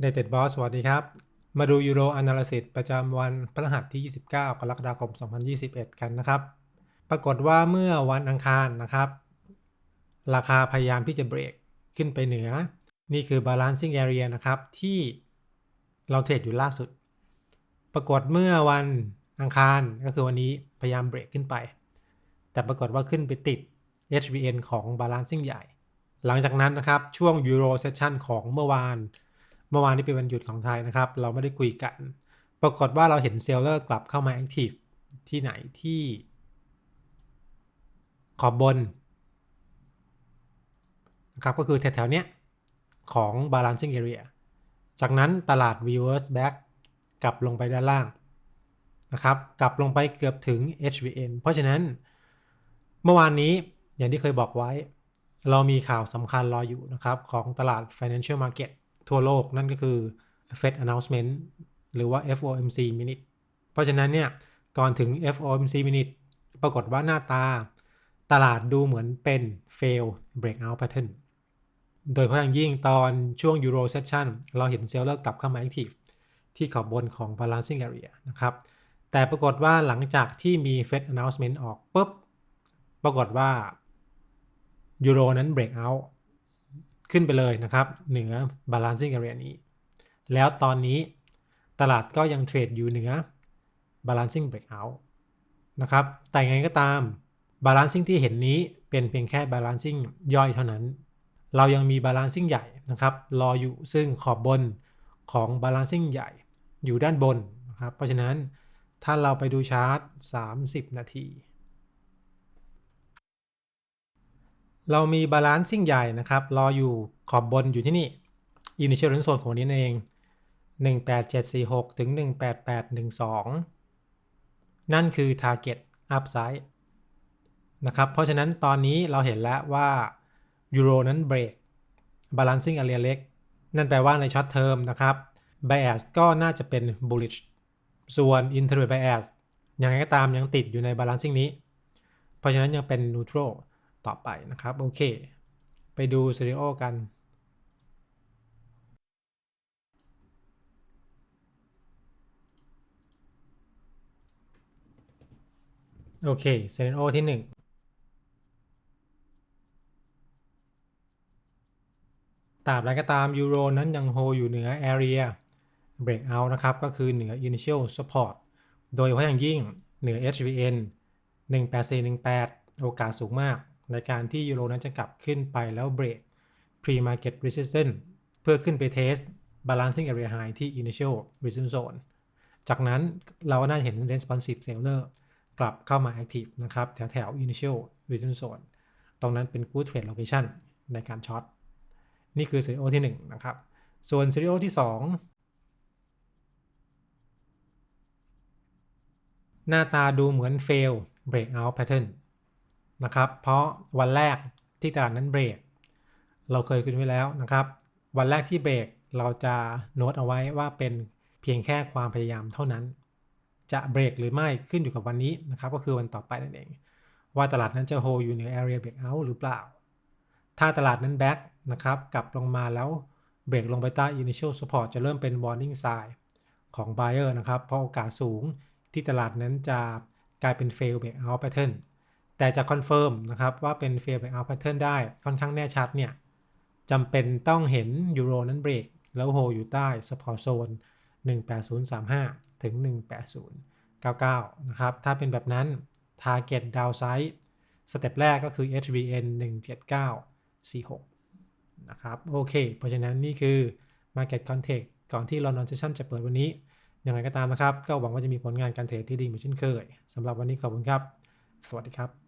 เดเต็ดบอสสวัสดีครับ มาดูยูโร a นาลิซิสประจำวันพฤหัสที่ 29 กรกฎาคม 2021 กันนะครับ ปรากฏว่าเมื่อวันอังคารนะครับ ราคาพยายามที่จะเบรกขึ้นไปเหนือ นี่คือ balancing area นะครับ ที่เราเทรดอยู่ล่าสุด ปรากฏเมื่อวันอังคารก็คือวันนี้พยายามเบรกขึ้นไป แต่ปรากฏว่าขึ้นไปติด HBN ของ balancing ใหญ่ หลังจากนั้นนะครับ ช่วง Euro Session ของเมื่อวาน เมื่อวานนี้เป็นวันหยุดของไทยนะครับ เราไม่ได้คุยกัน ปรากฏว่าเราเห็นเซลเลอร์กลับเข้ามา Active ที่ไหนที่ ขอบบนนะครับก็คือแถวๆเนี้ยของ balancing area จากนั้นตลาด reverse back กลับลงไปด้านล่างนะครับกลับลงไปเกือบถึง HVN เพราะฉะนั้นเมื่อวานนี้อย่างที่เคยบอกไว้ เรามีข่าวสำคัญรออยู่นะครับของตลาด financial market ทั่วโลกนั่นก็คือ Fed announcement หรือว่า FOMC minute เพราะฉะนั้นเนี่ยก่อนถึง FOMC minute ปรากฏว่าหน้าตาตลาดดูเหมือนเป็น fail breakout pattern โดยเฉพาะอย่างยิ่งตอนช่วง Euro session เราเห็นเซลล์เลิกลับเข้ามา active ที่ขอบบนของ balancing area นะครับ แต่ปรากฏว่าหลังจากที่มี Fed announcement ออกปุ๊บ ปรากฏว่ายูโรนั้น break out ขึ้นไปเลยนะครับเหนือ balancing area นี้ แล้วตอนนี้ตลาดก็ยังเทรดอยู่เหนือ balancing breakout นะครับ แต่ไงก็ตาม balancing ที่เห็นนี้เป็นเพียงแค่ balancing ย่อยเท่านั้น เรายังมี balancing ใหญ่นะครับ รออยู่ซึ่งขอบบนของ balancing ใหญ่อยู่ด้านบนนะครับ เพราะฉะนั้นถ้าเราไปดูชาร์ต 30 นาที เรามีบาลานซิ่งใหญ่นะครับ รออยู่ขอบบนอยู่ที่นี่ Initial Range Zone ของนี้เอง 18746 ถึง 18812 นั่นคือ Target Upside นะครับ เพราะฉะนั้นตอนนี้เราเห็นแล้วว่ายูโรนั้นเบรก Balancing Area เล็ก นั่นแปลว่าในช็อตเทอมนะครับ Bias ก็น่าจะเป็น bullish ส่วน Intraday Bias ยังไงก็ตามยังติดอยู่ใน Balancing นี้ เพราะฉะนั้นยังเป็น Neutral ต่อไปนะครับ โอเค ไปดูซีรีโอกัน โอเคซีรีโอที่ 1ตราบใดก็ตามยูโรนั้นยังโฮอยู่เหนือ Area Breakout นะครับ ก็คือเหนือ Initial Support โดยเฉพาะอย่างยิ่งเหนือ HVN 18418 โอกาสสูงมาก ในการที่ยูโรนั้นจะกลับขึ้นไปแล้วเบรก pre-market resistance เพื่อขึ้นไปเทส balancing area high ที่ initial resistance zone จากนั้นเราน่าจะเห็น responsive seller กลับเข้ามา active นะครับแถวแถว initial resistance zone ตรงนั้นเป็น good trade location ในการช็อตนี่คือ scenario ที่ 1 นะครับ ส่วน scenario ที่ 2 หน้าตาดูเหมือน fail breakout pattern นะครับ เพราะวันแรกที่ตลาดนั้นเบรก เราเคยคุยไว้แล้วนะครับ วันแรกที่เบรกเราจะโน้ตเอาไว้ว่าเป็นเพียงแค่ความพยายามเท่านั้น จะเบรกหรือไม่ขึ้นอยู่กับวันนี้นะครับ ก็คือวันต่อไปนั่นเอง ว่าตลาดนั้นจะโฮอยู่เหนือ area breakout หรือเปล่า ถ้าตลาดนั้น back นะครับกลับลงมาแล้วเบรกลงไปใต้ initial support จะเริ่มเป็น warning sign ของ buyer นะครับ เพราะโอกาสสูงที่ตลาดนั้นจะกลายเป็น fail breakout pattern แต่จะคอนเฟิร์มนะครับว่าเป็น fail breakout pattern ได้ค่อนข้างแน่ชัดเนี่ยจำเป็นต้องเห็นยูโรนั้นเบรกแล้วโฮอยู่ใต้ support zone 18035 ถึง 18099 นะครับ ถ้าเป็นแบบนั้น target downside สเต็ปแรกก็คือ HVN 17946 นะครับ โอเค เพราะฉะนั้นนี่คือ market context ก่อนที่ London Session จะเปิดวันนี้ ยังไงก็ตามนะครับ ก็หวังว่าจะมีผลงานการเทรดที่ดีเหมือนเช่นเคยสำหรับวันนี้ขอบคุณครับ สวัสดีครับ